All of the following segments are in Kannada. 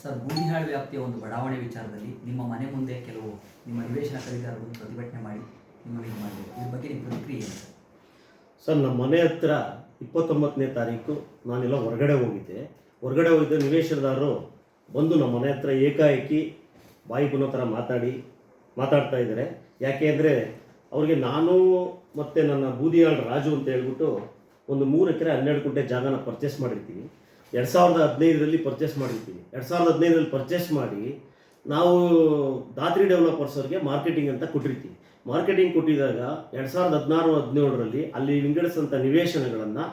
ಸರ್ ಬೂದಿಹಾಳ್ ವ್ಯಾಪ್ತಿಯ ಒಂದು ಬಡಾವಣೆ ವಿಚಾರದಲ್ಲಿ ನಿಮ್ಮ ಮನೆ ಮುಂದೆ ಕೆಲವು ನಿಮ್ಮ ನಿವೇಶನ ಖರೀದಿದಾರರು ಪ್ರತಿಭಟನೆ ಮಾಡಿ ನಿಮ್ಮ ಇದು ಮಾಡಿದ್ರು ಇದ್ರ ಬಗ್ಗೆ ನಿಮ್ಮ ಪ್ರತಿಕ್ರಿಯೆ ಸರ್ ಸರ್ ನಮ್ಮ ಮನೆ ಹತ್ರ ಇಪ್ಪತ್ತೊಂಬತ್ತನೇ ತಾರೀಕು ನಾನೆಲ್ಲ ಹೊರಗಡೆ ಹೋಗಿದ್ದೆ. ಹೊರಗಡೆ ಹೋಗಿದ್ದ ನಿವೇಶನದಾರರು ಬಂದು ನಮ್ಮ ಮನೆ ಹತ್ರ ಏಕಾಏಕಿ ಬಾಯಿ ಬನ್ನೋ ಥರ ಮಾತಾಡಿ ಮಾತಾಡ್ತಾ ಇದ್ದಾರೆ. ಯಾಕೆ ಅಂದರೆ ಅವ್ರಿಗೆ ನಾನು ಮತ್ತು ನನ್ನ ಬೂದಿಯಾಳ್ ರಾಜು ಅಂತ ಹೇಳ್ಬಿಟ್ಟು ಒಂದು ಮೂರು ಎಕರೆ ಹನ್ನೆರಡು ಗುಂಟೆ ಜಾಗನ ಪರ್ಚೇಸ್ ಮಾಡಿರ್ತೀವಿ ಎರಡು ಸಾವಿರದ ಹದಿನೈದರಲ್ಲಿ ಪರ್ಚೇಸ್ ಮಾಡಿರ್ತೀವಿ ಎರಡು ಸಾವಿರದ ಹದಿನೈದರಲ್ಲಿ ಪರ್ಚೇಸ್ ಮಾಡಿ ನಾವು ದಾತ್ರಿ ಡೆವಲಪರ್ಸ್ ಅವ್ರಿಗೆ ಮಾರ್ಕೆಟಿಂಗ್ ಅಂತ ಕೊಟ್ಟಿರ್ತೀವಿ ಮಾರ್ಕೆಟಿಂಗ್ ಕೊಟ್ಟಿದಾಗ ಎರಡು ಸಾವಿರದ ಹದಿನಾರು, ಹದಿನೇಳರಲ್ಲಿ ಅಲ್ಲಿ ವಿಂಗಡಿಸಿದಂಥ ನಿವೇಶನಗಳನ್ನು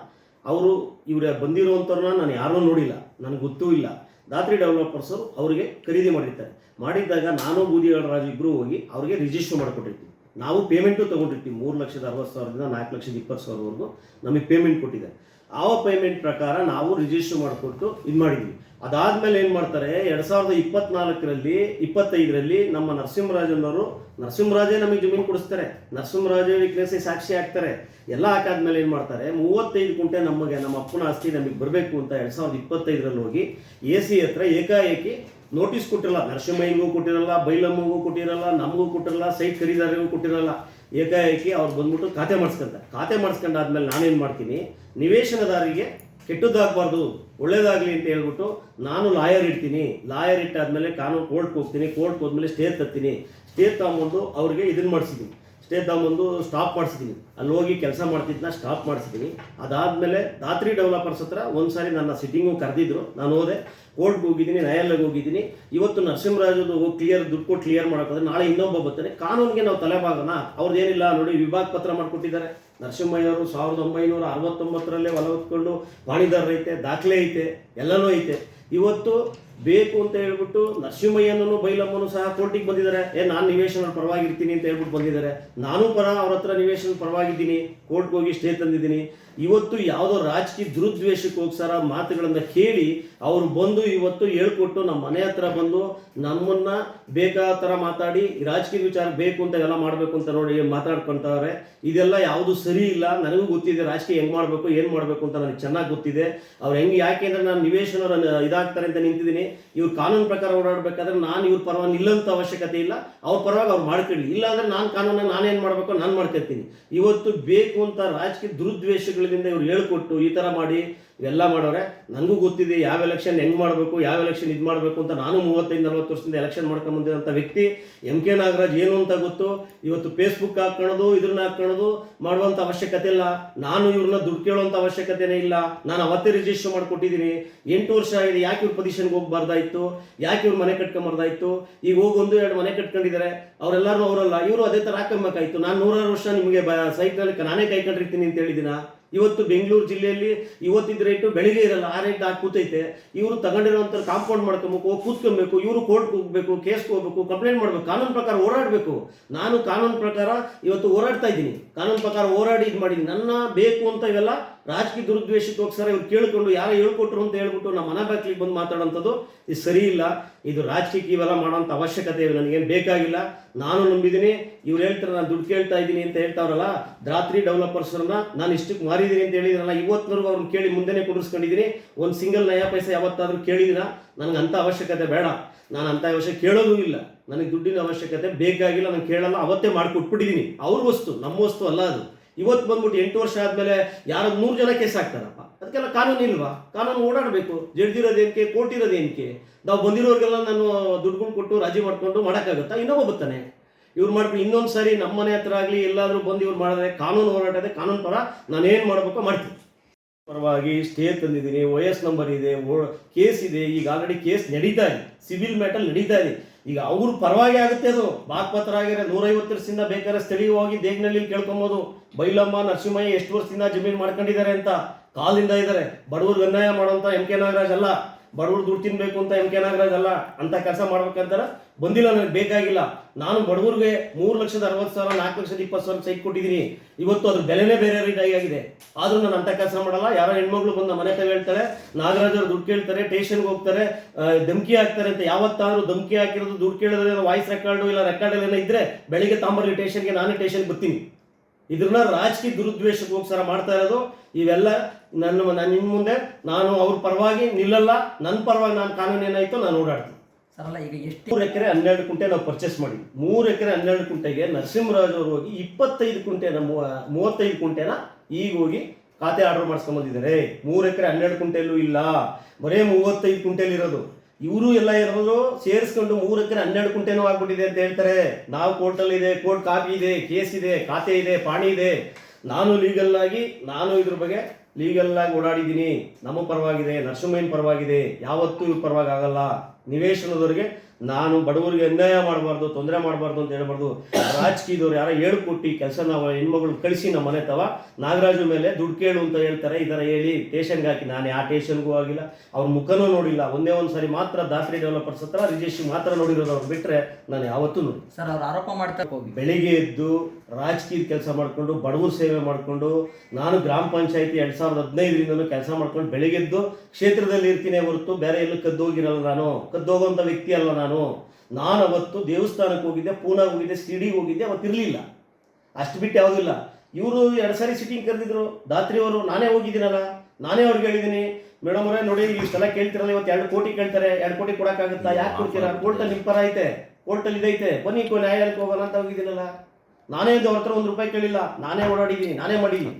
ಅವರು ಇವರ ಬಂದಿರುವಂಥವ್ರನ್ನ ನಾನು ಯಾರೂ ನೋಡಿಲ್ಲ. ನನಗೆ ಗೊತ್ತೂ ಇಲ್ಲ. ದಾತ್ರಿ ಡೆವಲಪರ್ಸು ಅವರಿಗೆ ಖರೀದಿ ಮಾಡಿರ್ತಾರೆ. ಮಾಡಿದ್ದಾಗ ನಾನು ಬೂದಿಯಾಳ ರಾಜ ಇಬ್ಬರು ಹೋಗಿ ಅವರಿಗೆ ರಿಜಿಸ್ಟರ್ ಮಾಡಿಕೊಟ್ಟಿರ್ತೀವಿ. ನಾವು ಪೇಮೆಂಟು ತೊಗೊಂಡಿರ್ತೀವಿ. ಮೂರು ಲಕ್ಷದ ಅರವತ್ತು ಸಾವಿರದಿಂದ ನಾಲ್ಕು ಲಕ್ಷದ ಇಪ್ಪತ್ತು ಸಾವಿರವರೆಗೂ ನಮಗೆ ಪೇಮೆಂಟ್ ಕೊಟ್ಟಿದ್ದಾರೆ. ಆ ಪೇಮೆಂಟ್ ಪ್ರಕಾರ ನಾವು ರಿಜಿಸ್ಟರ್ ಮಾಡಿಕೊಟ್ಟು ಇದು ಮಾಡಿದ್ವಿ. ಅದಾದ್ಮೇಲೆ ಏನು ಮಾಡ್ತಾರೆ, ಎರಡು ಸಾವಿರದ ಇಪ್ಪತ್ನಾಲ್ಕರಲ್ಲಿ, ಇಪ್ಪತ್ತೈದರಲ್ಲಿ ನಮ್ಮ ನರಸಿಂಹರಾಜನವರು, ನರಸಿಂಹರಾಜೇ ನಮಗೆ ಜಮೀನು ಕೊಡಿಸ್ತಾರೆ. ನರಸಿಂಹರಾಜೇ ವಿಕ್ನೆಸ್ಸಿ ಸಾಕ್ಷಿ ಆಗ್ತಾರೆ. ಎಲ್ಲ ಹಾಕಾದ್ಮೇಲೆ ಏನು ಮಾಡ್ತಾರೆ, ಮೂವತ್ತೈದು ಕುಂಟೆ ನಮಗೆ, ನಮ್ಮ ಅಪ್ಪನ ಆಸ್ತಿ ನಮಗೆ ಬರಬೇಕು ಅಂತ ಎರಡು ಸಾವಿರದ ಇಪ್ಪತ್ತೈದರಲ್ಲಿ ಹೋಗಿ ಎ ಸಿ ಹತ್ರ ಏಕಾಏಕಿ ನೋಟಿಸ್ ಕೊಟ್ಟಿರಲ್ಲ. ನರಸಿಂಹಯ್ಯಗೂ ಕೊಟ್ಟಿರಲ್ಲ ಬೈಲಮ್ಮಗೂ ಕೊಟ್ಟಿರಲ್ಲ, ನಮಗೂ ಕೊಟ್ಟಿರಲ್ಲ, ಸೈಟ್ ಖರೀದಾರಿಗೂ ಕೊಟ್ಟಿರಲ್ಲ. ಏಕಾಏಕಿ ಅವ್ರು ಬಂದ್ಬಿಟ್ಟು ಖಾತೆ ಮಾಡಿಸ್ಕೊಂತ. ಖಾತೆ ಮಾಡಿಸ್ಕೊಂಡಾದ್ಮೇಲೆ ನಾನೇನು ಮಾಡ್ತೀನಿ? ನಿವೇಶನದಾರಿಗೆ ಕೆಟ್ಟದ್ದಾಗಬಾರ್ದು, ಒಳ್ಳೇದಾಗಲಿ ಅಂತ ಹೇಳ್ಬಿಟ್ಟು ನಾನು ಲಾಯರ್ ಇಡ್ತೀನಿ. ಲಾಯರ್ ಇಟ್ಟಾದ್ಮೇಲೆ ಕಾನೂನು ಕೋರ್ಟ್ಗೆ ಹೋಗ್ತೀನಿ. ಕೋರ್ಟ್ಗೆ ಹೋದ್ಮೇಲೆ ಸ್ಟೇ ತರ್ತೀನಿ. ಸ್ಟೇ ತಗೊಂಬಂದು ಅವ್ರಿಗೆ ಇದನ್ನು ಮಾಡಿಸಿದ್ದೀನಿ. ಸ್ಟೇ ತಗೊಂಬಂದು ಸ್ಟಾಪ್ ಮಾಡಿಸಿದ್ದೀನಿ ಅಲ್ಲಿ ಹೋಗಿ ಕೆಲಸ ಮಾಡ್ತಿದ್ದನ್ನ ಸ್ಟಾಪ್ ಮಾಡಿಸಿದ್ದೀನಿ ಅದಾದಮೇಲೆ ದಾತ್ರಿ ಡೆವಲಪರ್ಸ್ ಹತ್ರ ಒಂದು ಸಾರಿ ನನ್ನ ಸಿಟ್ಟಿಂಗು ಕರೆದಿದ್ರು. ನಾನು ಹೋದೆ ಕೋರ್ಟ್ಗೆ ಹೋಗಿದ್ದೀನಿ ನ್ಯಾಯಾಲಯಕ್ಕೆ ಹೋಗಿದ್ದೀನಿ ಇವತ್ತು ನರಸಿಂಹರಾಜದು ಕ್ಲಿಯರ್ ದುಡ್ಡು ಕೊಟ್ಟು ಕ್ಲಿಯರ್ ಮಾಡೋಕ್ಕಾದ್ರೆ ನಾಳೆ ಇನ್ನೊಬ್ಬ ಬರ್ತಾನೆ. ಕಾನೂನಿಗೆ ನಾವು ತಲೆಬಾಗೋಣ ಅವ್ರದ್ದು ಏನಿಲ್ಲ, ನೋಡಿ ವಿಭಾಗ ಪತ್ರ ಮಾಡಿಕೊಟ್ಟಿದ್ದಾರೆ. ನರಸಿಂಹಯ್ಯವರು ಸಾವಿರದ ಒಂಬೈನೂರ ಅರವತ್ತೊಂಬತ್ತರಲ್ಲೇ ಹೊಲ ಹೊತ್ಕೊಂಡು ದಾಖಲೆ ಐತೆ, ಎಲ್ಲನೂ ಐತೆ. ಇವತ್ತು ಬೇಕು ಅಂತ ಹೇಳ್ಬಿಟ್ಟು ನರಸಿಂಹಯ್ಯನೂ ಬೈಲಮ್ಮನೂ ಸಹ ಕೋರ್ಟಿಗೆ ಬಂದಿದ್ದಾರೆ. ಏ, ನಾನು ನಿವೇಶನ ಪರವಾಗಿರ್ತೀನಿ ಅಂತ ಹೇಳ್ಬಿಟ್ಟು ಬಂದಿದ್ದಾರೆ. ನಾನು ಪರ ಅವ್ರ ಹತ್ರ ನಿವೇಶನ ಪರವಾಗಿದ್ದೀನಿ. ಕೋರ್ಟ್ಗೆ ಹೋಗಿ ಸ್ಟೇ ತಂದಿದ್ದೀನಿ. ಇವತ್ತು ಯಾವುದೋ ರಾಜಕೀಯ ದುರುದ್ವೇಷಕ್ಕೆ ಮಾತುಗಳನ್ನು ಕೇಳಿ ಅವರು ಬಂದು ಇವತ್ತು ಹೇಳ್ಕೊಟ್ಟು ನಮ್ಮ ಮನೆ ಹತ್ರ ಬಂದು ನಮ್ಮನ್ನ ಬೇಕಾದ ಥರ ಮಾತಾಡಿ, ರಾಜಕೀಯ ವಿಚಾರ ಬೇಕು ಅಂತ ಎಲ್ಲ ಮಾಡಬೇಕು ಅಂತ ನೋಡಿ ಮಾತಾಡ್ಕೊಂತವ್ರೆ. ಇದೆಲ್ಲ ಯಾವುದು ಸರಿ ಇಲ್ಲ. ನನಗೂ ಗೊತ್ತಿದೆ ರಾಜಕೀಯ ಹೆಂಗ್ ಮಾಡಬೇಕು, ಏನು ಮಾಡಬೇಕು ಅಂತ ನನಗೆ ಚೆನ್ನಾಗಿ ಗೊತ್ತಿದೆ. ಅವ್ರು ಹೆಂಗೆ ಯಾಕೆ ಅಂದರೆ ನಾನು ನಿವೇಶನ ಇದಾಗ್ತಾರೆ ಅಂತ ನಿಂತಿದ್ದೀನಿ. ಇವ್ರು ಕಾನೂನು ಪ್ರಕಾರ ಓಡಾಡಬೇಕಾದ್ರೆ ನಾನು ಇವ್ರ ಪರವಾಗಿ ಇಲ್ಲಂತ ಅವಶ್ಯಕತೆ ಇಲ್ಲ. ಅವ್ರ ಪರವಾಗಿ ಅವ್ರು ಮಾಡ್ಕೊಳ್ಳಿ. ಇಲ್ಲ ಅಂದರೆ ನಾನು ಕಾನೂನ ನಾನೇನು ಮಾಡಬೇಕು, ನಾನು ಮಾಡ್ಕೊಳ್ತೀನಿ ಇವತ್ತು ಬೇಕು ಅಂತ ರಾಜಕೀಯ ದುರುದ್ವೇಷಗಳಿಂದ ಇವ್ರು ಹೇಳ್ಕೊಟ್ಟು ಈ ಥರ ಮಾಡಿ, ಇವೆಲ್ಲ ಮಾಡೋರೆ ನನಗೂ ಗೊತ್ತಿದೆ ಯಾವ ಎಲೆಕ್ಷನ್ ಹೆಂಗ್ ಮಾಡಬೇಕು, ಯಾವ ಎಲೆಕ್ಷನ್ ಇದು ಮಾಡಬೇಕು ಅಂತ ನಾನು ಮೂವತ್ತೈದು, ನಲ್ವತ್ತು ವರ್ಷದಿಂದ ಎಲೆಕ್ಷನ್ ಮಾಡ್ಕೊಂಬಂದಿರೋಂಥ ವ್ಯಕ್ತಿ, ಎಂ ಕೆ ನಾಗರಾಜ್ ಏನು ಅಂತ ಗೊತ್ತು? ಇವತ್ತು ಫೇಸ್ಬುಕ್ ಹಾಕೊಳ್ಳೋದು ಇದನ್ನ ಹಾಕೊಳ್ಳೋದು ಮಾಡುವಂಥ ಅವಶ್ಯಕತೆ ಇಲ್ಲ. ನಾನು ಇವ್ರನ್ನ ದುಡ್ಡು ಕೇಳುವಂಥ ಅವಶ್ಯಕತೆನೇ ಇಲ್ಲ. ನಾನು ಅವತ್ತೇ ರಿಜಿಸ್ಟರ್ ಮಾಡಿಕೊಟ್ಟಿದ್ದೀನಿ. ಎಂಟು ವರ್ಷ ಆಗಿದೆ, ಯಾಕೆ ಇವ್ರ ಪೊಸಿಷನ್ಗೆ ಹೋಗ್ಬಾರ್ದಾಯ್ತು? ಯಾಕೆ ಇವ್ರು ಮನೆ ಕಟ್ಕೊಂಬಾರ್ದಾಯ್ತು? ಈಗ ಹೋಗಿ ಒಂದು, ಎರಡು ಮನೆ ಕಟ್ಕೊಂಡಿದ್ದಾರೆ. ಅವರೆಲ್ಲರೂ ಅವರಲ್ಲ. ಇವರು ಅದೇ ಥರ ಹಾಕೊಂಬೇಕಾಯ್ತು. ನಾನು ನೂರಾರು ವರ್ಷ ನಿಮಗೆ ಬ ಸೈಟ್ನಲ್ಲಿ ನಾನೇ ಕೈಕೊಂಡಿರ್ತೀನಿ ಅಂತ ಹೇಳಿದಿನ ಇವತ್ತು ಬೆಂಗಳೂರು ಜಿಲ್ಲೆಯಲ್ಲಿ ಇವತ್ತಿದ್ದ ರೇಟು ಬೆಳಿಗ್ಗೆ ಇರಲ್ಲ, ಆ ರೇಟ್ ಹಾಕಿ ಕೂತೈತೆ. ಇವರು ತಗೊಂಡಿರೋಂಥ ಕಾಂಪೌಂಡ್ ಮಾಡ್ಕೊಬೇಕು, ಕೂತ್ಕೊಬೇಕು, ಇವರು ಕೋರ್ಟ್ ಹೋಗ್ಬೇಕು ಕೇಸ್ಗೆ ಹೋಗ್ಬೇಕು ಕಂಪ್ಲೇಂಟ್ ಮಾಡ್ಬೇಕು, ಕಾನೂನು ಪ್ರಕಾರ ಹೋರಾಡಬೇಕು. ನಾನು ಕಾನೂನು ಪ್ರಕಾರ ಇವತ್ತು ಹೋರಾಡ್ತಾ ಇದ್ದೀನಿ. ಕಾನೂನು ಪ್ರಕಾರ ಹೋರಾಡಿ ಇದು ಮಾಡಿದ್ದೀನಿ. ನನ್ನ ಬೇಕು ಅಂತ ಇವೆಲ್ಲ ರಾಜಕೀಯ ದುರುದ್ವೇಷಕ್ಕೋಸ್ಕರ ಇವ್ರು ಕೇಳಿಕೊಂಡು ಯಾರೋ ಹೇಳ್ಕೊಟ್ರು ಅಂತ ಹೇಳ್ಬಿಟ್ಟು ನಮ್ಮ ಮನೆ ಬಾಕ್ಲಿಗೆ ಬಂದು ಮಾತಾಡೋಂಥದ್ದು ಇದು ಸರಿ ಇಲ್ಲ. ಇದು ರಾಜಕೀಯಕ್ಕೆ ಇವೆಲ್ಲ ಮಾಡೋಂಥ ಅವಶ್ಯಕತೆ ನನಗೇನು ಬೇಕಾಗಿಲ್ಲ. ನಾನು ನಂಬಿದ್ದೀನಿ. ಇವ್ರು ಹೇಳ್ತಾರೆ ನಾನು ದುಡ್ಡು ಕೇಳ್ತಾ ಇದ್ದೀನಿ ಅಂತ ಹೇಳ್ತಾವ್ರಲ್ಲ ರಾತ್ರಿ ಡೆವಲಪರ್ಸ್ರನ್ನ ನಾನು ಇಷ್ಟಕ್ಕೆ ಮಾರಿದ್ದೀನಿ ಅಂತ ಹೇಳಿದ್ರಲ್ಲ ಇವತ್ತಿನವರೆಗೂ ಅವ್ರನ್ನ ಕೇಳಿ ಮುಂದೆನೇ ಕೊಡಿಸ್ಕೊಂಡಿದ್ದೀನಿ ಒಂದು ಸಿಂಗಲ್ ನಯ ಪೈಸೆ ಯಾವತ್ತಾದರೂ ಕೇಳಿದಿರಾ ನನಗೆ ಅಂಥ ಅವಶ್ಯಕತೆ ಬೇಡ. ನಾನು ಅಂಥ ಅವಶ್ಯ ಕೇಳೋದೂ ಇಲ್ಲ. ನನಗೆ ದುಡ್ಡಿನ ಅವಶ್ಯಕತೆ ಬೇಕಾಗಿಲ್ಲ. ನಾನು ಕೇಳಲ್ಲ. ಅವತ್ತೇ ಮಾಡಿಕೊಟ್ಬಿಟ್ಟಿದ್ದೀನಿ. ಅವ್ರ ವಸ್ತು, ನಮ್ಮ ವಸ್ತು ಅಲ್ಲ ಅದು. ಇವತ್ತು ಬಂದ್ಬಿಟ್ಟು ಎಂಟು ವರ್ಷ ಆದಮೇಲೆ ಯಾರೋ ಮೂರು ಜನ ಕೇಸ್ ಹಾಕ್ತಾರಪ್ಪ ಅದಕ್ಕೆಲ್ಲ ಕಾನೂನು ಇಲ್ವಾ? ಕಾನೂನು ಓಡಾಡಬೇಕು. ಜಡ್ದಿರೋದೇನಕ್ಕೆ ಕೋರ್ಟ್ ಇರೋದೇನಕ್ಕೆ ನಾವು ಬಂದಿರೋರಿಗೆಲ್ಲ ನಾನು ದುಡ್ಡುಗಳು ಕೊಟ್ಟು ರಾಜಿ ಮಾಡ್ಕೊಂಡು ಮಾಡೋಕ್ಕಾಗುತ್ತಾ? ಇನ್ನೊಬ್ಬ ಬರ್ತಾನೆ ಇವ್ರು ಮಾಡ್ಕೊಂಡು ಇನ್ನೊಂದು ಸಾರಿ ನಮ್ಮ ಮನೆ ಹತ್ರ ಆಗಲಿ ಎಲ್ಲಾದರೂ ಬಂದು ಇವ್ರು ಮಾಡಿದ್ರೆ ಕಾನೂನು ಹೋರಾಟ ಕಾನೂನು ಪರ ಏನು ಮಾಡಬೇಕು ಮಾಡ್ತೀನಿ. ಪರವಾಗಿ ಸ್ಟೇ ತಂದಿದ್ದೀನಿ. ವಯಸ್ ನಂಬರ್ ಇದೆ. ಕೇಸ್ ಇದೆ. ಈಗ ಆಲ್ರೆಡಿ ಕೇಸ್ ನಡೀತಾ ಇದೆ. ಸಿವಿಲ್ ಮ್ಯಾಟರ್ ನಡೀತಾ ಇದೆ. ಈಗ ಅವರು ಪರವಾಗಿ ಆಗುತ್ತೆ ಅದು. ಬಾಕ್ಪತ್ರ ಆಗಿರೋ ನೂರೈವತ್ತು ವರ್ಷದಿಂದ ಬೇಕಾದ್ರೆ ಸ್ಥಳೀಯವಾಗಿ ದೇಗ್ನಲ್ಲಿ ಕೇಳ್ಕೊಬೋದು. ಬೈಲಮ್ಮ, ನರಸಿಂಹಯ್ಯ ಎಷ್ಟು ವರ್ಷದಿಂದ ಜಮೀನು ಮಾಡ್ಕೊಂಡಿದ್ದಾರೆ ಅಂತ. ಕಾಲಿಂದ ಇದ್ದಾರೆ. ಬಡವರು ಅನ್ಯಾಯ ಮಾಡುವಂತ ಎಂ ಕೆ ನಾಗರಾಜ್ ಅಲ್ಲ. ಬಡವ್ರು ದುಡ್ಡು ತಿನ್ಬೇಕು ಅಂತ ಎಂ ಕೆ ನಾಗರಾಜ್ ಅಲ್ಲ ಅಂತ ಕೆಲಸ ಮಾಡ್ಬೇಕಂತಾರ, ಬಂದಿಲ್ಲ ನನಗೆ ಬೇಕಾಗಿಲ್ಲ. ನಾನು ಬಡವರಿಗೆ ಮೂರು ಲಕ್ಷದ ಅರವತ್ತು ಸಾವಿರ, ನಾಲ್ಕು ಲಕ್ಷದ ಇಪ್ಪತ್ತು ಸಾವಿರ ಸೈಟ್ ಕೊಟ್ಟಿದ್ದೀನಿ ಇವತ್ತು ಅದ್ರ ಬೆಲೆನೇ ಬೇರೆ ರೀತಿ ಆಗಿದೆ. ಆದರೂ ನಾನು ಅಂತ ಕೆಲಸ ಮಾಡಲ್ಲ. ಯಾರೋ ಹೆಣ್ಮಗಳು ಬಂದು ಮನೆ ತಗ ಹೇಳ್ತಾರೆ, ನಾಗರಾಜ್ ಅವ್ರು ದುಡ್ಡು ಕೇಳ್ತಾರೆ ಟೇಷನ್ಗೆ ಹೋಗ್ತಾರೆ ಧಮ್ಕಿ ಹಾಕ್ತಾರೆ ಅಂತ ಯಾವತ್ತಾದ್ರೂ ಧಮಕಿ ಹಾಕಿರೋದು ದುಡ್ಡು ಕೇಳಿದ್ರೆ ವಾಯ್ಸ್ ರೆಕಾರ್ಡು ಇಲ್ಲ ರೆಕಾರ್ಡ್ ಎಲ್ಲ ಇದ್ರೆ ಬೆಳಿಗ್ಗೆ ತಾಂಬರ್ಲಿ ಟೇಷನ್ಗೆ ನಾನೇ ಟೇಷನ್ಗೆ ಬರ್ತೀನಿ. ಇದನ್ನ ರಾಜಕೀಯ ದುರುದ್ವೇಷಕ್ಕೋಸ್ಕರ ಮಾಡ್ತಾ ಇರೋದು. ಇವೆಲ್ಲ ನನ್ನ ನಾನು ನಿಮ್ಮ ಮುಂದೆ ನಾನು ಅವ್ರ ಪರವಾಗಿ ನಿಲ್ಲಲ್ಲ. ನನ್ನ ಪರವಾಗಿ ನಾನು ಕಾನೂನು ಏನಾಯ್ತು ನಾನು ಓಡಾಡ್ತೀನಿ. ಸರ್ ಅಲ್ಲ ಈಗ ಎಷ್ಟು ಮೂರು ಎಕರೆ ಹನ್ನೆರಡು ಕುಂಟೆ ನಾವು ಪರ್ಚೇಸ್ ಮಾಡಿದ್ವಿ. ಮೂರು ಎಕರೆ ಹನ್ನೆರಡು ಕುಂಟೆಗೆ ನರಸಿಂಹರಾಜ್ ಅವರು ಹೋಗಿ ಇಪ್ಪತ್ತೈದು ಕುಂಟೆನ ಮೂವ- ಮೂವತ್ತೈದು ಕುಂಟೆನ ಈಗ ಹೋಗಿ ಖಾತೆ ಆರ್ಡರ್ ಮಾಡಿಸ್ಕೊಂಬಂದಿದ್ದಾರೆ ಮೂರು ಎಕರೆ ಹನ್ನೆರಡು ಕುಂಟೆಲ್ಲೂ ಇಲ್ಲ. ಬರೇ ಮೂವತ್ತೈದು ಕುಂಟೆಲ್ ಇರೋದು ಇವರು ಎಲ್ಲ ಇರೋದು ಸೇರಿಸ್ಕೊಂಡು ಮೂರಕ್ಕೆ ಹನ್ನೆರಡು ಕುಂಟೆನೂ ಆಗ್ಬಿಟ್ಟಿದೆ ಅಂತ ಹೇಳ್ತಾರೆ. ನಾವು ಕೋರ್ಟಲ್ಲಿ ಇದೆ, ಕೋರ್ಟ್ ಕಾಪಿ ಇದೆ, ಕೇಸ್ ಇದೆ, ಖಾತೆ ಇದೆ, ಪಾಣಿ ಇದೆ. ನಾನು ಲೀಗಲ್ ಆಗಿ, ನಾನು ಇದ್ರ ಬಗ್ಗೆ ಲೀಗಲ್ ಆಗಿ ಓಡಾಡಿದ್ದೀನಿ. ನಮ್ಮ ಪರವಾಗಿದೆ, ನರಸಿಂಹಯ್ಯನ ಪರವಾಗಿದೆ. ಯಾವತ್ತೂ ಪರವಾಗಿ ಆಗಲ್ಲ. ನಿವೇಶನದವರಿಗೆ ನಾನು ಬಡವರಿಗೆ ಅನ್ಯಾಯ ಮಾಡಬಾರ್ದು ತೊಂದರೆ ಮಾಡಬಾರ್ದು ಅಂತ ಹೇಳ್ಬಾರ್ದು. ರಾಜಕೀಯದವ್ರು ಯಾರೋ ಹೇಳ್ಕೊಟ್ಟು ಕೊಟ್ಟು ಕೆಲಸ ನಾವು ಹೆಣ್ಮಗಳು ಕಳಿಸಿ ನಮ್ಮ ಮನೆ ತವ. ನಾಗರಾಜು ಮೇಲೆ ದುಡ್ಡು ಕೇಳು ಅಂತ ಹೇಳ್ತಾರೆ ಈ ಥರ ಹೇಳಿ ಟೇಷನ್ಗೆ ಹಾಕಿ. ನಾನು ಯಾವ ಟೇಷನ್ಗೂ ಆಗಿಲ್ಲ ಅವ್ರ ಮುಖನೂ ನೋಡಿಲ್ಲ. ಒಂದೇ ಒಂದು ಸಾರಿ ಮಾತ್ರ ದಾಸರಿ ಡೆವಲಪರ್ಸ್ ಹತ್ರ ರಿಜೇಶ್ ಮಾತ್ರ ನೋಡಿರೋದು ಅವ್ರು ಬಿಟ್ಟರೆ ನಾನು ಯಾವತ್ತೂ ನೋಡಿ ಸರ್ ಅವ್ರು ಆರೋಪ ಮಾಡ್ತಾ ಹೋಗಿ ಬೆಳಿಗ್ಗೆ ಎದ್ದು ರಾಜಕೀಯ ಕೆಲಸ ಮಾಡಿಕೊಂಡು ಬಡವರ ಸೇವೆ ಮಾಡಿಕೊಂಡು ನಾನು ಗ್ರಾಮ ಪಂಚಾಯತಿ ಎರಡು ಸಾವಿರದ ಹದಿನೈದರಿಂದಲೂ ಕೆಲಸ ಮಾಡ್ಕೊಂಡು ಬೆಳಗ್ಗೆದ್ದು ಕ್ಷೇತ್ರದಲ್ಲಿ ಇರ್ತೀನಿ ಹೊರತು ಬೇರೆ ಎಲ್ಲೂ ಕದ್ದೋಗಿರಲ್ಲ ನಾನು. ಕದ್ದೋಗುವಂಥ ವ್ಯಕ್ತಿ ಅಲ್ಲ ನಾನು. ನಾನು ಅವತ್ತು ದೇವಸ್ಥಾನಕ್ಕೆ ಹೋಗಿದ್ದೆ ಪೂನಾಗೆ ಹೋಗಿದ್ದೆ ಸಿಡಿಗೆ ಹೋಗಿದ್ದೆ ಅವತ್ತು ಇರಲಿಲ್ಲ. ಅಷ್ಟು ಬಿಟ್ಟು ಯಾವುದಿಲ್ಲ ಇವರು ಎರಡು ಸಾರಿ ಸಿಟ್ಟಿಂಗ್ ಕರೆದಿದ್ರು. ದಾತ್ರಿಯವರು ನಾನೇ ಹೋಗಿದ್ದೀನಲ್ಲ ನಾನೇ ಅವ್ರಿಗೆ ಹೇಳಿದ್ದೀನಿ. ಮೇಡಮ್ ಅವರೇ ನೋಡಿ ಇಷ್ಟೆಲ್ಲ ಕೇಳ್ತಿರಲ್ಲ ಇವತ್ತು ಎರಡು ಕೋಟಿ ಕೇಳ್ತಾರೆ ಎರಡು ಕೋಟಿ ಕೊಡೋಕ್ಕಾಗುತ್ತಾ? ಯಾಕೆ ಕೊಡ್ತೀರಾ? ಕೋರ್ಟಲ್ಲಿ ನಿಮ್ಮ ಪರ ಐತೆ ಕೋರ್ಟಲ್ಲಿ ಇದೈತೆ ಬನ್ನಿ ಕೋ ನ್ಯಾಯಾಲಯಕ್ಕೆ ಹೋಗೋಣ ಅಂತ ಹೋಗಿದ್ದೀನಲ್ಲ. ನಾನೇ ಇದು ಅವ್ರ ಹತ್ರ ಒಂದು ರೂಪಾಯಿ ಕೇಳಿಲ್ಲ. ನಾನೇ ಓಡಾಡಿದ್ದೀನಿ ನಾನೇ ಮಾಡಿದ್ದೀನಿ.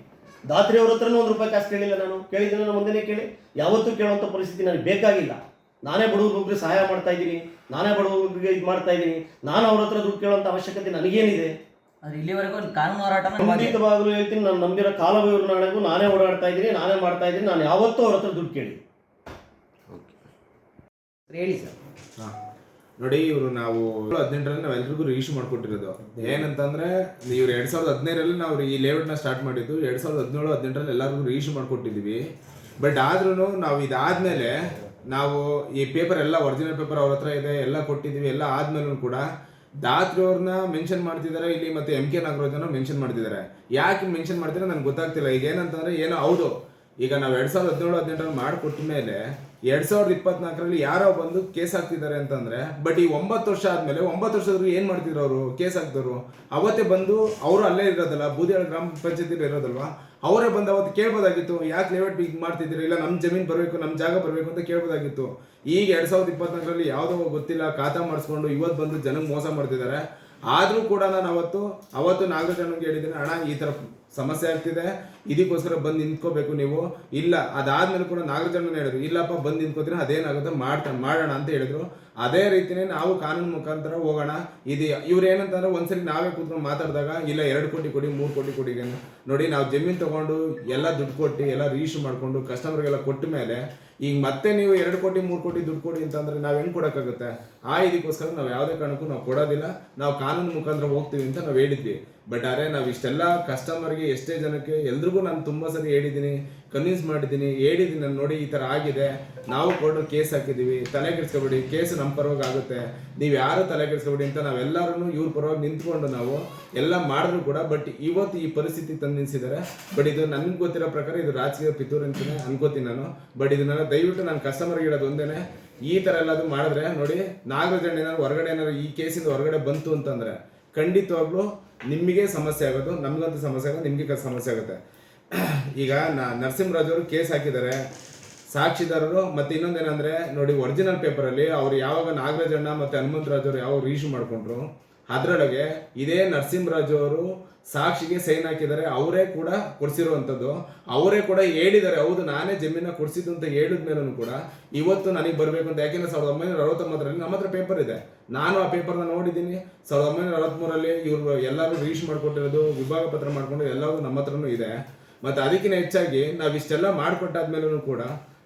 ದಾತ್ರಿ ಅವ್ರ ಹತ್ರನೂ ಒಂದು ರೂಪಾಯಿ ಕಾಸು ಕೇಳಿಲ್ಲ ನಾನು. ಕೇಳಿದ್ರೆ ನಾನು ಮುಂದೆನೇ ಕೇಳಿ. ಯಾವತ್ತೂ ಕೇಳುವಂಥ ಪರಿಸ್ಥಿತಿ ನನಗೆ ಬೇಕಾಗಿಲ್ಲ. ನಾನೇ ಬಡವ್ರಿಗೊಬ್ರಿಗೆ ಸಹಾಯ ಮಾಡ್ತಾ ಇದ್ದೀನಿ. ನಾನೇ ಬಡವ್ರಿಗೆ ಇದು ಮಾಡ್ತಾ ಇದ್ದೀನಿ. ನಾನು ಅವ್ರ ಹತ್ರ ದುಡ್ಡು ಕೇಳುವಂಥ ಅವಶ್ಯಕತೆ ನನಗೇನಿದೆ? ಇಲ್ಲಿವರೆಗೂ ಕಾನೂನು ಹೋರಾಟ ಖಂಡಿತವಾಗ್ಲೂ ಹೇಳ್ತೀನಿ ನಾನು ನಂಬಿರೋ ಕಾಲವಿವರಣೆಗೂ ನಾನೇ ಓಡಾಡ್ತಾ ಇದ್ದೀನಿ ನಾನೇ ಮಾಡ್ತಾ ಇದ್ದೀನಿ. ನಾನು ಯಾವತ್ತೂ ಅವ್ರ ಹತ್ರ ದುಡ್ಡು ಕೇಳಿ ಹೇಳಿ ಸರ್. ಹಾ. ನೋಡಿ, ಇವರು ನಾವು ಹದಿನೆಂಟರಲ್ಲಿ ನಾವು ಎಲ್ರಿಗೂ ರೀಶ್ ಮಾಡ್ಕೊಟ್ಟಿರೋದು. ಏನಂತಂದ್ರೆ, ಇವ್ರು ಎರಡ್ ಸಾವಿರದ ಹದಿನೈದರಲ್ಲಿ ನಾವು ಈ ಲೇಔಟ್ನ ಸ್ಟಾರ್ಟ್ ಮಾಡಿದ್ದು, ಎರಡ್ ಸಾವಿರದ ಹದಿನೇಳು, ಹದಿನೆಂಟರಲ್ಲಿ ಎಲ್ಲರಿಗೂ ರೀಶ್ ಮಾಡಿಕೊಟ್ಟಿದ್ವಿ ಬಟ್ ಆದ್ರೂ ನಾವು ಇದಾದ್ಮೇಲೆ ನಾವು ಈ ಪೇಪರ್ ಎಲ್ಲ ಒರಿಜಿನಲ್ ಪೇಪರ್ ಅವ್ರ ಹತ್ರ ಇದೆ, ಎಲ್ಲ ಕೊಟ್ಟಿದ್ದೀವಿ, ಎಲ್ಲ ಆದ್ಮೇಲೂ ಕೂಡ ದಾತ್ರಿ ಅವ್ರನ್ನ ಮೆನ್ಷನ್ ಮಾಡ್ತಿದ್ದಾರೆ ಇಲ್ಲಿ ಮತ್ತೆ ಎಂ ಕೆ ನಾಗರಾಜನ ಮೆನ್ಷನ್ ಮಾಡ್ತಿದ್ದಾರೆ ಯಾಕೆ ಮೆನ್ಷನ್ ಮಾಡ್ತಿದ್ದಾರೆ ನನಗೆ ಗೊತ್ತಾಗ್ತಿಲ್ಲ. ಈಗ ಏನಂತಂದ್ರೆ ಏನೋ ಹೌದು. ಈಗ ನಾವು ಎರಡ್ ಸಾವಿರದ ಹದಿನೇಳು ಹದಿನೆಂಟರಲ್ಲಿ ಮಾಡಿಕೊಟ್ಟ ಮೇಲೆ ಎರಡ್ ಸಾವಿರದ ಇಪ್ಪತ್ನಾಲ್ಕರಲ್ಲಿ ಯಾರೋ ಬಂದು ಕೇಸ್ ಹಾಕ್ತಿದ್ದಾರೆ ಅಂತಂದ್ರೆ ಬಟ್ ಈ ಒಂಬತ್ತು ವರ್ಷ ಆದ್ಮೇಲೆ, ಒಂಬತ್ತು ವರ್ಷದವ್ರು ಏನ್ ಮಾಡ್ತಿದ್ರು ಅವರು? ಕೇಸ್ ಹಾಕ್ದವರು ಅವತ್ತೇ ಬಂದು ಅವರು ಅಲ್ಲೇ ಇರೋದಲ್ಲ, ಬೂದಿಯಾಳ ಗ್ರಾಮ ಪಂಚಾಯತಿಲಿ ಇರೋದಲ್ವಾ? ಅವರೇ ಬಂದು ಅವತ್ತು ಕೇಳ್ಬೋದಾಗಿತ್ತು, ಯಾಕೆ ಲೇಔಟ್ ಬಿಗ್ ಮಾಡ್ತಿದ್ದೀರಿ? ಇಲ್ಲ ನಮ್ಮ ಜಮೀನು ಬರಬೇಕು ನಮ್ಮ ಜಾಗ ಬರಬೇಕು ಅಂತ ಕೇಳ್ಬೋದಾಗಿತ್ತು. ಈಗ ಎರಡ್ ಸಾವಿರದ ಇಪ್ಪತ್ನಾಲ್ಕರಲ್ಲಿ ಯಾವುದೋ ಗೊತ್ತಿಲ್ಲ, ಖಾತಾ ಮಾಡಿಸ್ಕೊಂಡು ಇವತ್ತು ಬಂದು ಜನಕ್ಕೆ ಮೋಸ ಮಾಡ್ತಿದ್ದಾರೆ. ಆದರೂ ಕೂಡ ನಾನು ಅವತ್ತು ಅವತ್ತು ನಾಗರಾಜ್ ಅಣ್ಣಂಗೆ ಹೇಳಿದ್ದೀನಿ, ಅಣ್ಣ, ಈ ತರ ಸಮಸ್ಯೆ ಆಗ್ತಿದೆ, ಇದಕ್ಕೋಸ್ಕರ ಬಂದು ನಿಂತ್ಕೋಬೇಕು ನೀವು. ಇಲ್ಲ, ಅದಾದ್ಮೇಲೆ ಕೂಡ ನಾಗರಾಜನ ಹೇಳಿದ್ರು, ಇಲ್ಲಪ್ಪ, ಬಂದು ನಿಂತ್ಕೋತೀನಿ ಅದೇನಾಗುತ್ತೆ ಮಾಡ್ತಾ, ಮಾಡೋಣ ಅಂತ ಹೇಳಿದ್ರು. ಅದೇ ರೀತಿನೇ ನಾವು ಕಾನೂನು ಮುಖಾಂತರ ಹೋಗೋಣ. ಇದು ಇವ್ರು ಏನಂತಂದ್ರೆ ಒಂದ್ಸರಿ ನಾವೇ ಕೂತ್ಕೊಂಡು ಮಾತಾಡಿದಾಗ, ಇಲ್ಲ, ಎರಡು ಕೋಟಿ ಕೊಡಿ, ಮೂರು ಕೋಟಿ ಕೊಡಿ. ನೋಡಿ, ನಾವು ಜಮೀನು ತಗೊಂಡು ಎಲ್ಲ ದುಡ್ಡು ಕೊಟ್ಟು, ಎಲ್ಲ ರಿಜಿಸ್ಟರ್ ಮಾಡಿಕೊಂಡು ಕಸ್ಟಮರ್ಗೆಲ್ಲ ಕೊಟ್ಟ ಮೇಲೆ, ಈಗ ಮತ್ತೆ ನೀವು ಎರಡು ಕೋಟಿ, ಮೂರು ಕೋಟಿ ದುಡ್ಡು ಕೊಡಿ ಅಂತಂದ್ರೆ ನಾವು ಹೆಂಗೆ ಕೊಡೋಕ್ಕಾಗುತ್ತೆ? ಆ ಇದಕ್ಕೋಸ್ಕರ ನಾವು ಯಾವುದೇ ಕಾರಣಕ್ಕೂ ನಾವು ಕೊಡೋದಿಲ್ಲ. ನಾವು ಕಾನೂನು ಮುಖಾಂತರ ಹೋಗ್ತೀವಿ ಅಂತ ನಾವು ಹೇಳಿದ್ವಿ. ಬಟ್ ಆದರೆ ನಾವು ಇಷ್ಟೆಲ್ಲ ಕಸ್ಟಮರ್ಗೆ ಎಷ್ಟೇ ಜನಕ್ಕೆ ಎಲ್ರಿಗೂ ನಾನು ತುಂಬ ಸರಿ ಹೇಳಿದ್ದೀನಿ ಕನ್ವಿನ್ಸ್ ಮಾಡಿದ್ದೀನಿ ಹೇಳಿದ್ದೀನಿ ನಾನು ನೋಡಿ ಈ ಥರ ಆಗಿದೆ. ನಾವು ಕೊಟ್ಟು ಕೇಸ್ ಹಾಕಿದ್ದೀವಿ ತಲೆ ಕೆಡಿಸ್ಕೊಬೇಡಿ ಕೇಸ್ ನಮ್ಮ ಪರವಾಗಿ ಆಗುತ್ತೆ. ನೀವು ಯಾರು ತಲೆ ಕೆಡಿಸ್ಕೊಬೇಡಿ ಅಂತ ನಾವೆಲ್ಲರೂ ಇವ್ರ ಪರವಾಗಿ ನಿಂತ್ಕೊಂಡು ನಾವು ಎಲ್ಲ ಮಾಡಿದ್ರು ಕೂಡ ಬಟ್ ಇವತ್ತು ಈ ಪರಿಸ್ಥಿತಿ ತಂದು ಬಟ್ ಇದು ನನಗೆ ಗೊತ್ತಿರೋ ಪ್ರಕಾರ ಇದು ರಾಜಕೀಯ ಪಿತೂರು ಅಂತಲೇ ಅನ್ಕೋತೀನಿ ನಾನು. ಬಟ್ ಇದನ್ನೆಲ್ಲ ದಯವಿಟ್ಟು ನಾನು ಕಸ್ಟಮರ್ಗೆ ಹೇಳೋದು ಒಂದೇನೆ, ಈ ಥರ ಎಲ್ಲದು ಮಾಡಿದ್ರೆ ನೋಡಿ ನಾಗರಾಜ್ ಏನಾದ್ರು ಹೊರಗಡೆ ಏನಾದ್ರು ಈ ಕೇಸಿಂದ ಹೊರಗಡೆ ಬಂತು ಅಂತಂದ್ರೆ ಖಂಡಿತವಾಗ್ಲೂ ನಿಮಗೆ ಸಮಸ್ಯೆ ಆಗೋದು, ನಮಗಂತ ಸಮಸ್ಯೆ ಆಗೋದು, ನಿಮಗೆ ಸಮಸ್ಯೆ ಆಗುತ್ತೆ. ಈಗ ನಾ ನರಸಿಂಹರಾಜ್ ಕೇಸ್ ಹಾಕಿದ್ದಾರೆ. ಸಾಕ್ಷಿದಾರರು ಮತ್ತೆ ಇನ್ನೊಂದೇನಂದ್ರೆ, ನೋಡಿ ಒರಿಜಿನಲ್ ಪೇಪರಲ್ಲಿ ಅವ್ರು ಯಾವಾಗ ನಾಗರಾಜಣ್ಣ ಮತ್ತೆ ಹನುಮಂತರಾಜ್ ಅವರು ಯಾವಾಗ ರಿಜಿಸ್ಟರ್ ಮಾಡ್ಕೊಂಡ್ರು, ಅದರೊಳಗೆ ಇದೇ ನರಸಿಂಹರಾಜ್ ಅವರು ಸಾಕ್ಷಿಗೆ ಸೈನ್ ಹಾಕಿದ್ದಾರೆ, ಅವರೇ ಕೂಡ ಕೊಡಿಸಿರುವಂಥದ್ದು. ಅವರೇ ಕೂಡ ಹೇಳಿದ್ದಾರೆ, ಹೌದು, ನಾನೇ ಜಮೀನ ಕೊಡಿಸಿದ್ದು ಅಂತ ಹೇಳಿದ ಮೇಲೂ ಕೂಡ ಇವತ್ತು ನನಗೆ ಬರಬೇಕು ಅಂತ. ಯಾಕೆಂದ್ರೆ ಸಾವಿರದ ಒಂಬೈನೂರ ಅರವತ್ತೊಂಬತ್ತರಲ್ಲಿ ನಮ್ಮ ಹತ್ರ ಪೇಪರ್ ಇದೆ. ನಾನು ಆ ಪೇಪರ್ನ ನೋಡಿದ್ದೀನಿ. ಸಾವಿರದ ಒಂಬೈನೂರ ಅರವತ್ತ್ಮೂರಲ್ಲಿ ಇವರು ಎಲ್ಲರೂ ರೀಶ್ ಮಾಡಿಕೊಟ್ಟಿರೋದು, ವಿಭಾಗ ಪತ್ರ ಮಾಡಿಕೊಂಡು ಎಲ್ಲವೂ ನಮ್ಮ ಹತ್ರನೂ ಇದೆ. ಮತ್ತು ಅದಕ್ಕಿಂತ ಹೆಚ್ಚಾಗಿ ನಾವು ಇಷ್ಟೆಲ್ಲ ಮಾಡಿಕೊಟ್ಟಾದ್ಮೇಲೂ ಕೂಡ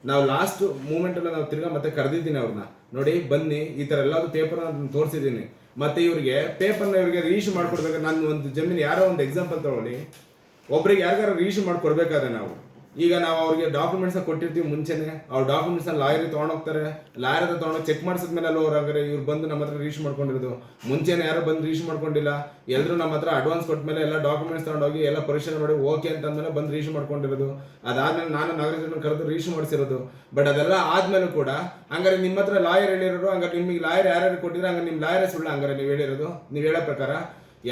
ನಾವು ಲಾಸ್ಟ್ ಮೂಮೆಂಟ್ ಎಲ್ಲ ನಾವು ತಿರ್ಗಾ ಮತ್ತೆ ಕರೆದಿದ್ದೀನಿ ಅವ್ರನ್ನ ನೋಡಿ, ಬನ್ನಿ, ಈ ಥರ ಎಲ್ಲಾದ್ರು ಪೇಪರ್ನ ತೋರಿಸಿದ್ದೀನಿ. ಮತ್ತೆ ಇವರಿಗೆ ಪೇಪರ್ನ ಇವರಿಗೆ ರಿಇಶ್ಯೂ ಮಾಡ್ಕೊಡ್ಬೇಕಾದ್ರೆ ನಾನು ಒಂದು ಜಮೀನು ಯಾರೋ ಒಂದು ಎಕ್ಸಾಂಪಲ್ ತಗೊಳ್ಳಿ. ಒಬ್ರಿಗೆ ಯಾರಿಗಾರ ರಿಇಶ್ಯೂ ಮಾಡ್ಕೊಡ್ಬೇಕಾದ್ರೆ ನಾವು. ಈಗ ನಾವು ಅವ್ರಿಗೆ ಡಾಕ್ಯುಮೆಂಟ್ಸ್ ಕೊಟ್ಟಿರ್ತೀವಿ ಮುಂಚೆನೆ. ಅವ್ರ ಡಾಕ್ಯುಮೆಂಟ್ಸ್ ಲಾಯರ್ ತೊಗೊಂಡೋಗ್ತಾರೆ ಲಾಯರ್ ಹತ್ರ ತೊಗೊಂಡು ಚೆಕ್ ಮಾಡಿಸಿದ್ಮೇಲೆ ಮೇಲೆ ಅವ್ರು ಹಂಗಾರೆ ಇವ್ರು ಬಂದು ನಮ್ಮ ಹತ್ರ ರೀಚ್ ಮಾಡ್ಕೊಂಡಿರೋದು. ಮುಂಚೆನೆ ಯಾರು ಬಂದು ರೀಚ್ ಮಾಡ್ಕೊಂಡಿಲ್ಲ. ಎಲ್ಲರೂ ನಮ್ಮ ಹತ್ರ ಅಡ್ವಾನ್ಸ್ ಕೊಟ್ಮೇಲೆ ಎಲ್ಲ ಡಾಕ್ಯುಮೆಂಟ್ಸ್ ತೊಗೊಂಡೋಗಿ ಎಲ್ಲ ಪರಿಶೀಲನೆ ಮಾಡಿ ಓಕೆ ಅಂತಂದ್ಮೇಲೆ ಬಂದು ರೀಚ್ ಮಾಡ್ಕೊಂಡಿರೋದು. ಅದಾದ್ಮೇಲೆ ನಾನು ನಾಗರಿಕರನ್ನು ಕರೆದು ರೀಚ್ ಮಾಡಿಸಿರೋದು. ಬಟ್ ಅದೆಲ್ಲ ಆದ್ಮೇಲೆ ಕೂಡ ಹಂಗಾರೆ ನಿಮ್ಮ ಹತ್ರ ಲಾಯರ್ ಹೇಳಿರೋರು, ಹಂಗಾರೆ ನಿಮಗೆ ಲಾಯರ್ ಯಾರ್ಯಾರು ಕೊಟ್ಟಿದ್ರೆ, ಹಂಗಾರೆ ನಿಮ್ಮ ಲಾಯರೇ ಸುಳ್ಳು ಹಂಗಾರೆ ನೀವು ಹೇಳಿರೋದು. ನೀವು ಹೇಳೋ ಪ್ರಕಾರ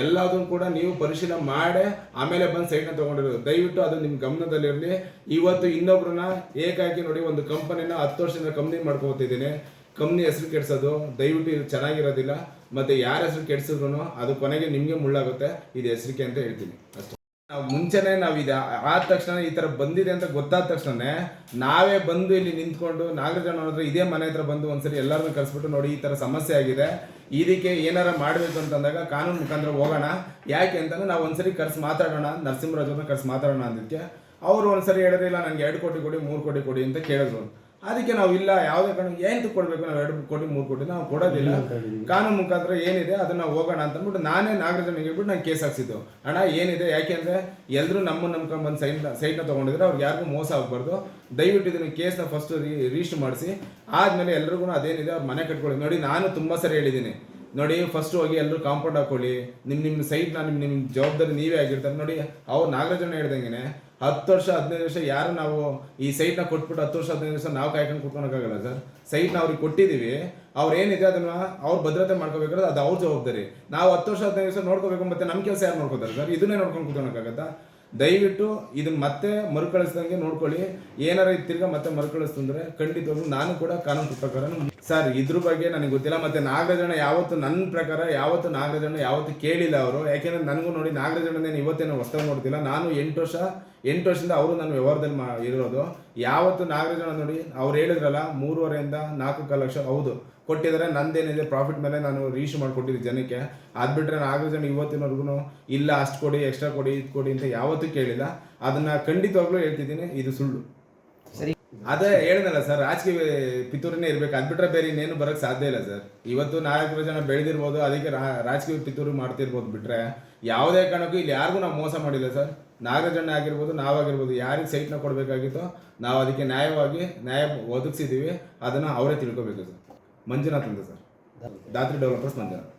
ಎಲ್ಲದನ್ನು ಕೂಡ ನೀವು ಪರಿಶೀಲನೆ ಮಾಡಿ ಆಮೇಲೆ ಬಂದು ಸೈಟ್ನ ತಗೊಂಡಿರೋದು ದಯವಿಟ್ಟು ಅದು ನಿಮ್ಮ ಗಮನದಲ್ಲಿರಲಿ ಇವತ್ತು ಇನ್ನೊಬ್ರನ್ನ ಏಕಾಕಿ ನೋಡಿ ಒಂದು ಕಂಪನಿನ ಹತ್ತು ವರ್ಷದಿಂದ ಕಂಪ್ನಿ ಮಾಡ್ಕೋತಿದ್ದೀನಿ. ಕಂಪ್ನಿ ಹೆಸರು ಕೆಡ್ಸೋದು, ದಯವಿಟ್ಟು ಇದು ಚೆನ್ನಾಗಿರೋದಿಲ್ಲ. ಮತ್ತು ಯಾರ ಹೆಸರು ಕೆಡ್ಸಿದ್ರು ಅದು ಕೊನೆಗೆ ನಿಮಗೆ ಮುಳ್ಳಾಗುತ್ತೆ. ಇದು ಹೆಸರಿಕೆ ಅಂತ ಹೇಳ್ತೀನಿ. ಅಷ್ಟೇ. ನಾವು ಮುಂಚೆನೆ ನಾವು ಇದು ಆದ ತಕ್ಷಣ ಈ ತರ ಬಂದಿದೆ ಅಂತ ಗೊತ್ತಾದ ತಕ್ಷಣ ನಾವೇ ಬಂದು ಇಲ್ಲಿ ನಿಂತ್ಕೊಂಡು ನಾಗರಾಜಣ್ಣ ಹತ್ರ ಇದೇ ಮನೆ ಹತ್ರ ಬಂದು ಒಂದ್ಸರಿ ಎಲ್ಲರನ್ನು ಕರೆಸ್ಬಿಟ್ಟು ನೋಡಿ ಈ ತರ ಸಮಸ್ಯೆ ಆಗಿದೆ. ಇದಕ್ಕೆ ಏನಾರ ಮಾಡಬೇಕು ಅಂತಂದಾಗ ಕಾನೂನು ಮುಖಾಂತರ ಹೋಗೋಣ. ಯಾಕೆ ಅಂತಂದ್ರೆ ನಾವು ಒಂದ್ಸರಿ ಕರ್ಸಿ ಮಾತಾಡೋಣ, ನರಸಿಂಹರಾಜ್ ಅವ್ರನ್ನ ಕರ್ಸಿ ಮಾತಾಡೋಣ ಅಂದಕ್ಕೆ ಅವರು ಒಂದ್ಸರಿ ಹೇಳಿದ್ರಿಲ್ಲ ನನಗೆ ಎರಡು ಕೋಟಿ ಕೊಡಿ, ಮೂರು ಕೋಟಿ ಕೊಡಿ ಅಂತ ಕೇಳಿದ್ರು. ಅದಕ್ಕೆ ನಾವು ಇಲ್ಲ ಯಾವುದೇ ಕಾರಣ ಏನು ಕೊಡಬೇಕು ನಾವು ಎರಡು ಕೋಟಿ ಮೂರು ಕೋಟಿ ನಾವು ಕೊಡೋದಿಲ್ಲ. ಕಾನೂನು ಮುಖಾಂತರ ಏನಿದೆ ಅದನ್ನ ಹೋಗೋಣ ಅಂತ ಅಂದ್ಬಿಟ್ಟು ನಾನೇ ನಾಗರಾಜನಿಗೆ ಹೇಳ್ಬಿಟ್ಟು ನಾನು ಕೇಸ್ ಹಾಕ್ಸಿದ್ದು. ಅಣ್ಣ ಏನಿದೆ? ಯಾಕೆಂದ್ರೆ ಎಲ್ಲರೂ ನಮ್ಮ ನಂಬ್ಕೊಂಡು ಬಂದು ಸೈಡ್ನ ಸೈಟ್ನ ತೊಗೊಂಡಿದ್ರೆ ಅವ್ರಿಗೆ ಯಾರಿಗೂ ಮೋಸ ಆಗಬಾರ್ದು. ದಯವಿಟ್ಟು ಇದನ್ನು ಕೇಸ್ನ ಫಸ್ಟ್ ರಿಜಿಸ್ಟರ್ ಮಾಡಿಸಿ. ಆದಮೇಲೆ ಎಲ್ರಿಗೂ ಅದೇನಿದೆ ಅವ್ರ ಮನೆ ಕಟ್ಕೊಳ್ಳಿ. ನೋಡಿ ನಾನು ತುಂಬ ಸರಿ ಹೇಳಿದ್ದೀನಿ. ನೋಡಿ ಫಸ್ಟ್ ಹೋಗಿ ಎಲ್ಲರೂ ಕಾಂಪೌಂಡ್ ಹಾಕೊಳ್ಳಿ. ನಿಮ್ಮ ನಿಮ್ಮ ಸೈಟ್ನ ನಿಮ್ಮ ನಿಮ್ಮ ಜವಾಬ್ದಾರಿ ನೀವೇ ಆಗಿರ್ತಾರೆ. ನೋಡಿ ಅವ್ರು ನಾಗರಾಜನ ಹೇಳ್ದಂಗೆನೆ ಹತ್ತು ವರ್ಷ ಹದಿನೈದು ವರ್ಷ ಯಾರು ನಾವು ಈ ಸೈಟ್ನ ಕೊಟ್ಬಿಟ್ಟು ಹತ್ತು ವರ್ಷ ಹದಿನೈದು ವರ್ಷ ನಾವು ಕಾಯ್ಕೊಂಡು ಕುತ್ಕೊಳಕ್ಕಾಗಲ್ಲ ಸರ್? ಸೈಟ್ನ ಅವ್ರಿಗೆ ಕೊಟ್ಟಿದ್ದೀವಿ. ಅವ್ರು ಏನಿದೆ ಅದನ್ನ ಅವ್ರು ಭದ್ರತೆ ಮಾಡ್ಕೋಬೇಕಾದ್ರೆ ಅದು ಅವ್ರ ಜವಾಬ್ದಾರಿ. ನಾವು ಹತ್ತು ವರ್ಷ ಹದಿನೈದು ವರ್ಷ ನೋಡ್ಕೋಬೇಕು, ಮತ್ತೆ ನಮ್ಮ ಕೆಲಸ ಯಾರು ನೋಡ್ಕೋತಾರೆ ಸರ್? ಇದನ್ನೇ ನೋಡ್ಕೊಂಡು ಕೂತ್ಕೊಳಕ್ಕಾಗತ್ತಾ? ದಯವಿಟ್ಟು ಇದನ್ನ ಮತ್ತೆ ಮರುಕಳಿಸ್ದಂಗೆ ನೋಡ್ಕೊಳ್ಳಿ. ಏನಾರ ತಿರ್ಗಾ ಮತ್ತೆ ಮರುಕಳಿಸ್ತಂದ್ರೆ ಖಂಡಿತವಾಗ್ಲೂ ನಾನು ಕೂಡ ಕಾನೂನು ಪ್ರಕಾರ ಸರ್, ಇದ್ರ ಬಗ್ಗೆ ನನಗೆ ಗೊತ್ತಿಲ್ಲ. ಮತ್ತೆ ನಾಗರಾಜಣ್ಣ ಯಾವತ್ತು ನನ್ನ ಪ್ರಕಾರ ಯಾವತ್ತು ನಾಗರಾಜಣ್ಣ ಯಾವತ್ತು ಕೇಳಿಲ್ಲ ಅವರು. ಯಾಕೆಂದ್ರೆ ನನಗೂ ನೋಡಿ ನಾಗರಾಜಣ್ಣನೇನು ಇವತ್ತೇನು ಹೊಸ್ತಾಗಿ ನೋಡ್ತಿಲ್ಲ. ನಾನು ಎಂಟು ವರ್ಷ ಎಂಟು ವರ್ಷದಿಂದ ಅವರು ನನ್ನ ವ್ಯವಹಾರದಲ್ಲಿ ಮಾ ಇರೋದು. ಯಾವತ್ತು ನಾಗರಾಜಣ್ಣ ನೋಡಿ ಅವ್ರು ಹೇಳಿದ್ರಲ್ಲ, ಮೂರುವರೆಯಿಂದ ನಾಲ್ಕು ಕಾಲು ಲಕ್ಷ ಹೌದು. ಕೊಟ್ಟಿದ್ದಾರೆ. ನಂದೇನಿದೆ ಪ್ರಾಫಿಟ್ ಮೇಲೆ ನಾನು ರೀಶ್ ಮಾಡಿಕೊಟ್ಟಿದ್ದೆ ಜನಕ್ಕೆ. ಅದು ಬಿಟ್ಟರೆ ಜನ ಇವತ್ತಿನವರೆಗೂ ಇಲ್ಲ ಅಷ್ಟು ಕೊಡಿ ಎಕ್ಸ್ಟ್ರಾ ಕೊಡಿ ಇದು ಕೊಡಿ ಅಂತ ಯಾವತ್ತೂ ಕೇಳಿಲ್ಲ. ಅದನ್ನ ಖಂಡಿತವಾಗ್ಲೂ ಹೇಳ್ತಿದ್ದೀನಿ ಇದು ಸುಳ್ಳು. ಸರಿ. ಅದೇ ಹೇಳಿದಲ್ಲ ಸರ್ ರಾಜಕೀಯ ಪಿತೂರಿನೇ ಇರಬೇಕು. ಅದ್ ಬಿಟ್ರೆ ಬೇರೆ ಇನ್ನೇನು ಬರೋಕ್ಕೆ ಸಾಧ್ಯ ಇಲ್ಲ ಸರ್ ಇವತ್ತು ನಾಲ್ಕು ಜನ ಬೆಳೆದಿರ್ಬೋದು ಅದಕ್ಕೆ ರಾಜಕೀಯ ಪಿತೂರು ಮಾಡ್ತಿರ್ಬೋದು ಬಿಟ್ರೆ. ಯಾವುದೇ ಕಾರಣಕ್ಕೂ ಇಲ್ಲಿ ಯಾರಿಗೂ ನಾವು ಮೋಸ ಮಾಡಿಲ್ಲ ಸರ್ ನಾಗಜಣ್ಣ ಆಗಿರ್ಬೋದು ನಾವಾಗಿರ್ಬೋದು ಯಾರಿಗೆ ಸೈಟ್ನ ಕೊಡಬೇಕಾಗಿತ್ತು ನಾವು ಅದಕ್ಕೆ ನ್ಯಾಯವಾಗಿ ನ್ಯಾಯ ಒದಗಿಸಿದ್ದೀವಿ ಅದನ್ನು ಅವರೇ ತಿಳ್ಕೊಬೇಕು ಸರ್ ಮಂಜುನಾಥ್ ಅಂತ ಸರ್ ದಾತ್ರಿ ಡೆವಲಪರ್ಸ್ ಮಂಜುನಾಥ್